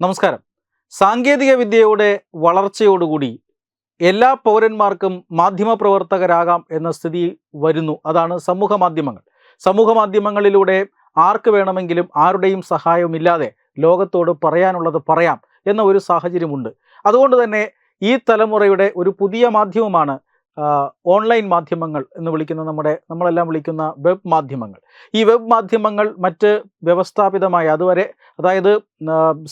നമസ്കാരം. സാങ്കേതിക വിദ്യയുടെ വളർച്ചയോടുകൂടി എല്ലാ പൗരന്മാർക്കും മാധ്യമപ്രവർത്തകരാകാം എന്ന സ്ഥിതി വരുന്നു. അതാണ് സമൂഹ മാധ്യമങ്ങൾ. സമൂഹ മാധ്യമങ്ങളിലൂടെ ആർക്ക് വേണമെങ്കിലും ആരുടെയും സഹായമില്ലാതെ ലോകത്തോട് പറയാനുള്ളത് പറയാം എന്ന ഒരു സാഹചര്യമുണ്ട്. അതുകൊണ്ട് തന്നെ ഈ തലമുറയുടെ ഒരു പുതിയ മാധ്യമമാണ് ഓൺലൈൻ മാധ്യമങ്ങൾ എന്ന് വിളിക്കുന്ന നമ്മുടെ നമ്മളെല്ലാം വിളിക്കുന്ന വെബ് മാധ്യമങ്ങൾ. ഈ വെബ് മാധ്യമങ്ങൾ മറ്റ് വ്യവസ്ഥാപിതമായ അതുവരെ അതായത്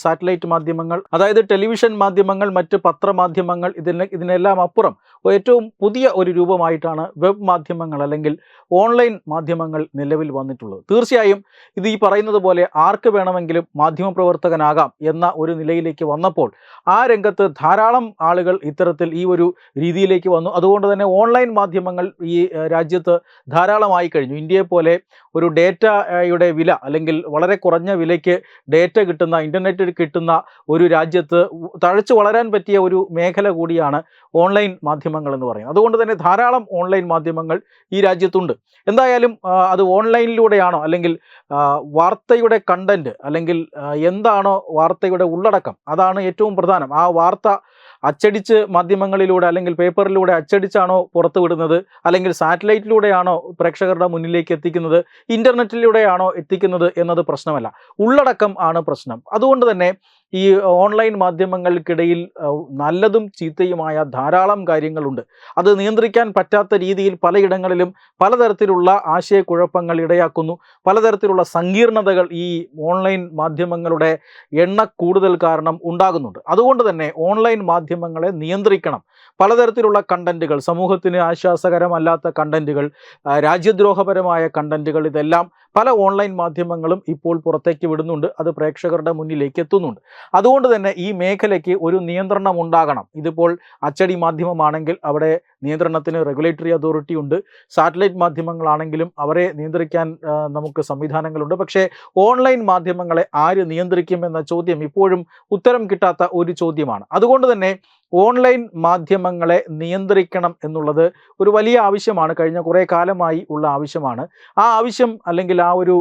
സാറ്റലൈറ്റ് മാധ്യമങ്ങൾ അതായത് ടെലിവിഷൻ മാധ്യമങ്ങൾ മറ്റ് പത്രമാധ്യമങ്ങൾ ഇതിന് ഇതിനെല്ലാം അപ്പുറം ഏറ്റവും പുതിയ ഒരു രൂപമായിട്ടാണ് വെബ് മാധ്യമങ്ങൾ അല്ലെങ്കിൽ ഓൺലൈൻ മാധ്യമങ്ങൾ നിലവിൽ വന്നിട്ടുള്ളത്. തീർച്ചയായും ഇത് ഈ പറയുന്നത് പോലെ ആർക്ക് വേണമെങ്കിലും മാധ്യമപ്രവർത്തകനാകാം എന്ന ഒരു നിലയിലേക്ക് വന്നപ്പോൾ ആ രംഗത്ത് ധാരാളം ആളുകൾ ഇത്തരത്തിൽ ഈ ഒരു രീതിയിലേക്ക് വന്നു. അതുകൊണ്ട് തന്നെ ഓൺലൈൻ മാധ്യമങ്ങൾ ഈ രാജ്യത്ത് ധാരാളമായി കഴിഞ്ഞു. ഇന്ത്യയെ പോലെ ഒരു ഡേറ്റയുടെ വില അല്ലെങ്കിൽ വളരെ കുറഞ്ഞ വിലയ്ക്ക് ഡേറ്റ കിട്ടുന്ന ഇന്റർനെറ്റിൽ കിട്ടുന്ന ഒരു രാജ്യത്ത് തഴച്ചു വളരാൻ പറ്റിയ ഒരു മേഖല കൂടിയാണ് ഓൺലൈൻ മാധ്യമങ്ങൾ എന്ന് പറയുന്നത്. അതുകൊണ്ട് തന്നെ ധാരാളം ഓൺലൈൻ മാധ്യമങ്ങൾ ഈ രാജ്യത്തുണ്ട്. എന്തായാലും അത് ഓൺലൈനിലൂടെയാണോ അല്ലെങ്കിൽ വാർത്തയുടെ കണ്ടന്റ് അല്ലെങ്കിൽ എന്താണോ വാർത്തയുടെ ഉള്ളടക്കം അതാണ് ഏറ്റവും പ്രധാനം. ആ വാർത്ത അച്ചടിച്ച് മാധ്യമങ്ങളിലൂടെ അല്ലെങ്കിൽ പേപ്പറിലൂടെ അച്ചടിച്ചാണോ പുറത്തുവിടുന്നത്? അല്ലെങ്കിൽ സാറ്റലൈറ്റിലൂടെയാണോ പ്രേക്ഷകരുടെ മുന്നിലേക്ക് എത്തിക്കുന്നത്? ഇന്റർനെറ്റിലൂടെയാണോ എത്തിക്കുന്നത് എന്നത് പ്രശ്നമല്ല. ഉള്ളടക്കം ആണ് പ്രശ്നം. അതുകൊണ്ട് തന്നെ ഈ ഓൺലൈൻ മാധ്യമങ്ങൾക്കിടയിൽ നല്ലതും ചീത്തയുമായ ധാരാളം കാര്യങ്ങളുണ്ട്. അത് നിയന്ത്രിക്കാൻ പറ്റാത്ത രീതിയിൽ പലയിടങ്ങളിലും പലതരത്തിലുള്ള ആശയക്കുഴപ്പങ്ങൾ ഇടയാക്കുന്നു. പലതരത്തിലുള്ള സങ്കീർണതകൾ ഈ ഓൺലൈൻ മാധ്യമങ്ങളുടെ എണ്ണ കൂടുതൽ കാരണം ഉണ്ടാകുന്നുണ്ട്. അതുകൊണ്ട് തന്നെ ഓൺലൈൻ മാധ്യമങ്ങളെ നിയന്ത്രിക്കണം. പലതരത്തിലുള്ള കണ്ടന്റുകൾ സമൂഹത്തിന് ആശ്വാസകരമല്ലാത്ത കണ്ടന്റുകൾ രാജ്യദ്രോഹപരമായ കണ്ടന്റുകൾ ഇതെല്ലാം പല ഓൺലൈൻ മാധ്യമങ്ങളും ഇപ്പോൾ പുറത്തേക്ക് വിടുന്നുണ്ട്. അത് പ്രേക്ഷകരുടെ മുന്നിലേക്ക് എത്തുന്നുണ്ട്. അതുകൊണ്ട് തന്നെ ഈ മേഖലയ്ക്ക് ഒരു നിയന്ത്രണം ഉണ്ടാകണം. ഇതിപ്പോൾ അച്ചടി മാധ്യമമാണെങ്കിൽ അവിടെ നിയന്ത്രണത്തിന് റെഗുലേറ്ററി അതോറിറ്റി ഉണ്ട്. സാറ്റലൈറ്റ് മാധ്യമങ്ങളാണെങ്കിലും അവരെ നിയന്ത്രിക്കാൻ നമുക്ക് സംവിധാനങ്ങളുണ്ട്. പക്ഷേ ഓൺലൈൻ മാധ്യമങ്ങളെ ആര് നിയന്ത്രിക്കും എന്ന ചോദ്യം ഇപ്പോഴും ഉത്തരം കിട്ടാത്ത ഒരു ചോദ്യമാണ്. അതുകൊണ്ട് തന്നെ ഓൺലൈൻ മാധ്യമങ്ങളെ നിയന്ത്രിക്കണം എന്നുള്ളത് ഒരു വലിയ ആവശ്യമാണ്. കഴിഞ്ഞ കുറേ കാലമായി ഉള്ള ആവശ്യമാണ്. ആ ആവശ്യം അല്ലെങ്കിൽ ആ ഒരു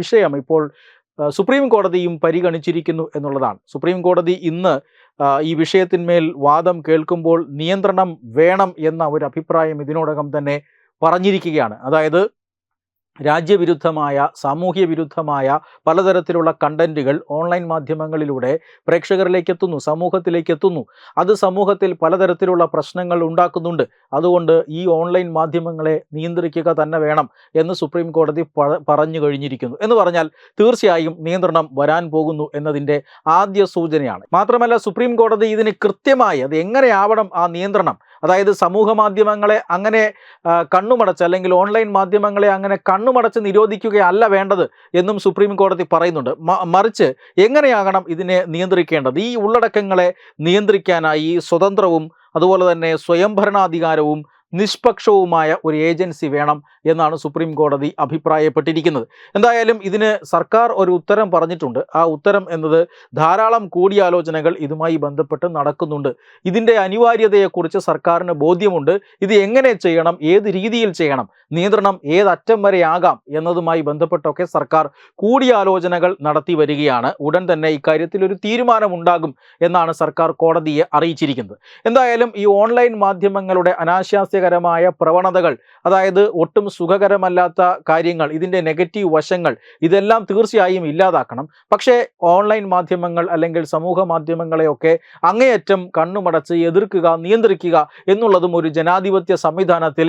വിഷയം ഇപ്പോൾ സുപ്രീം കോടതിയും പരിഗണിച്ചിരിക്കുന്നു എന്നുള്ളതാണ്. സുപ്രീം കോടതി ഇന്ന് ഈ വിഷയത്തിന്മേൽ വാദം കേൾക്കുമ്പോൾ നിയന്ത്രണം വേണം എന്ന ഒരു അഭിപ്രായം ഇതിനോടകം തന്നെ പറഞ്ഞിരിക്കുകയാണ്. അതായത് രാജ്യവിരുദ്ധമായ സാമൂഹ്യ വിരുദ്ധമായ പലതരത്തിലുള്ള കണ്ടന്റുകൾ ഓൺലൈൻ മാധ്യമങ്ങളിലൂടെ പ്രേക്ഷകരിലേക്ക് എത്തുന്നു സമൂഹത്തിലേക്ക് എത്തുന്നു അത് സമൂഹത്തിൽ പലതരത്തിലുള്ള പ്രശ്നങ്ങൾ ഉണ്ടാക്കുന്നുണ്ട്. അതുകൊണ്ട് ഈ ഓൺലൈൻ മാധ്യമങ്ങളെ നിയന്ത്രിക്കുക തന്നെ വേണം എന്ന് സുപ്രീം കോടതി പറഞ്ഞു കഴിഞ്ഞിരിക്കുന്നു. എന്ന് പറഞ്ഞാൽ തീർച്ചയായും നിയന്ത്രണം വരാൻ പോകുന്നു എന്നതിന്റെ ആദ്യ സൂചനയാണ്. മാത്രമല്ല സുപ്രീം കോടതി ഇതിന് കൃത്യമായി അത് എങ്ങനെയാവണം ആ നിയന്ത്രണം അതായത് സമൂഹ മാധ്യമങ്ങളെ അങ്ങനെ കണ്ണുമടച്ച് അല്ലെങ്കിൽ ഓൺലൈൻ മാധ്യമങ്ങളെ അങ്ങനെ കണ്ണുമടച്ച് നിരോധിക്കുകയല്ല വേണ്ടത് എന്നും സുപ്രീം കോടതി പറയുന്നുണ്ട്. മറിച്ച് എങ്ങനെയാകണം ഇതിനെ നിയന്ത്രിക്കേണ്ടത്? ഈ ഉള്ളടക്കങ്ങളെ നിയന്ത്രിക്കാനായി സ്വതന്ത്രവും അതുപോലെ തന്നെ സ്വയംഭരണാധികാരവും നിഷ്പക്ഷവുമായ ഒരു ഏജൻസി വേണം എന്നാണ് സുപ്രീം കോടതി അഭിപ്രായപ്പെട്ടിരിക്കുന്നത്. എന്തായാലും ഇതിന് സർക്കാർ ഒരു ഉത്തരം പറഞ്ഞിട്ടുണ്ട്. ആ ഉത്തരം എന്നത് ധാരാളം കൂടിയാലോചനകൾ ഇതുമായി ബന്ധപ്പെട്ട് നടക്കുന്നുണ്ട്. ഇതിന്റെ അനിവാര്യതയെക്കുറിച്ച് സർക്കാരിന് ബോധ്യമുണ്ട്. ഇത് എങ്ങനെ ചെയ്യണം? ഏത് രീതിയിൽ ചെയ്യണം? നിയന്ത്രണം ഏതറ്റം വരെ ആകാം എന്നതുമായി ബന്ധപ്പെട്ടൊക്കെ സർക്കാർ കൂടിയാലോചനകൾ നടത്തി വരികയാണ്. ഉടൻ തന്നെ ഇക്കാര്യത്തിൽ ഒരു തീരുമാനമുണ്ടാകും എന്നാണ് സർക്കാർ കോടതിയെ അറിയിച്ചിരിക്കുന്നത്. എന്തായാലും ഈ ഓൺലൈൻ മാധ്യമങ്ങളുടെ അനാശാസ്യകരമായ പ്രവണതകൾ അതായത് ഒട്ടും സുഖകരമല്ലാത്ത കാര്യങ്ങൾ ഇതിന്റെ നെഗറ്റീവ് വശങ്ങൾ ഇതെല്ലാം തീർച്ചയായും ഇല്ലാതാക്കണം. പക്ഷേ ഓൺലൈൻ മാധ്യമങ്ങൾ അല്ലെങ്കിൽ സമൂഹ മാധ്യമങ്ങളെയൊക്കെ അങ്ങേയറ്റം കണ്ണുമടച്ച് എതിർക്കുക നിയന്ത്രിക്കുക എന്നുള്ളതും ഒരു ജനാധിപത്യ സംവിധാനത്തിൽ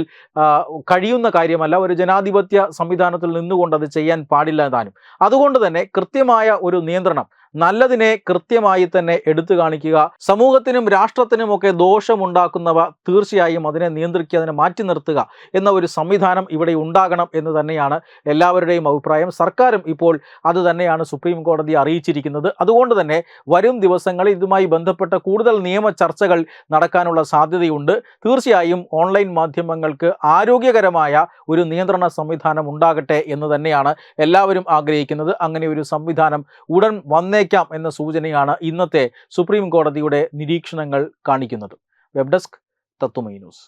കഴിയുന്ന കാര്യമല്ല. ഒരു ജനാധിപത്യ സംവിധാനത്തിൽ നിന്നുകൊണ്ട് അത് ചെയ്യാൻ പാടില്ല താനും അതുകൊണ്ട് തന്നെ കൃത്യമായ ഒരു നിയന്ത്രണം നല്ലതിനെ കൃത്യമായി തന്നെ എടുത്തു കാണിക്കുക. സമൂഹത്തിനും രാഷ്ട്രത്തിനും ഒക്കെ ദോഷമുണ്ടാക്കുന്നവ തീർച്ചയായും അതിനെ നിയന്ത്രിക്കുക അതിനെ മാറ്റി നിർത്തുക എന്ന ഒരു സംവിധാനം ഇവിടെ ഉണ്ടാകണം എന്ന് തന്നെയാണ് എല്ലാവരുടെയും അഭിപ്രായം. സർക്കാരും ഇപ്പോൾ അത് തന്നെയാണ് സുപ്രീം കോടതി അറിയിച്ചിരിക്കുന്നത്. അതുകൊണ്ട് തന്നെ വരും ദിവസങ്ങളിൽ ഇതുമായി ബന്ധപ്പെട്ട കൂടുതൽ നിയമ ചർച്ചകൾ നടക്കാനുള്ള സാധ്യതയുണ്ട്. തീർച്ചയായും ഓൺലൈൻ മാധ്യമങ്ങൾക്ക് ആരോഗ്യകരമായ ഒരു നിയന്ത്രണ സംവിധാനം ഉണ്ടാകട്ടെ എന്ന് തന്നെയാണ് എല്ലാവരും ആഗ്രഹിക്കുന്നത്. അങ്ങനെ ഒരു സംവിധാനം ഉടൻ വന്നേക്കാം എന്ന സൂചനയാണ് ഇന്നത്തെ സുപ്രീം കോടതിയുടെ നിരീക്ഷണങ്ങൾ കാണിക്കുന്നത്. Web desk Tatwamayi news.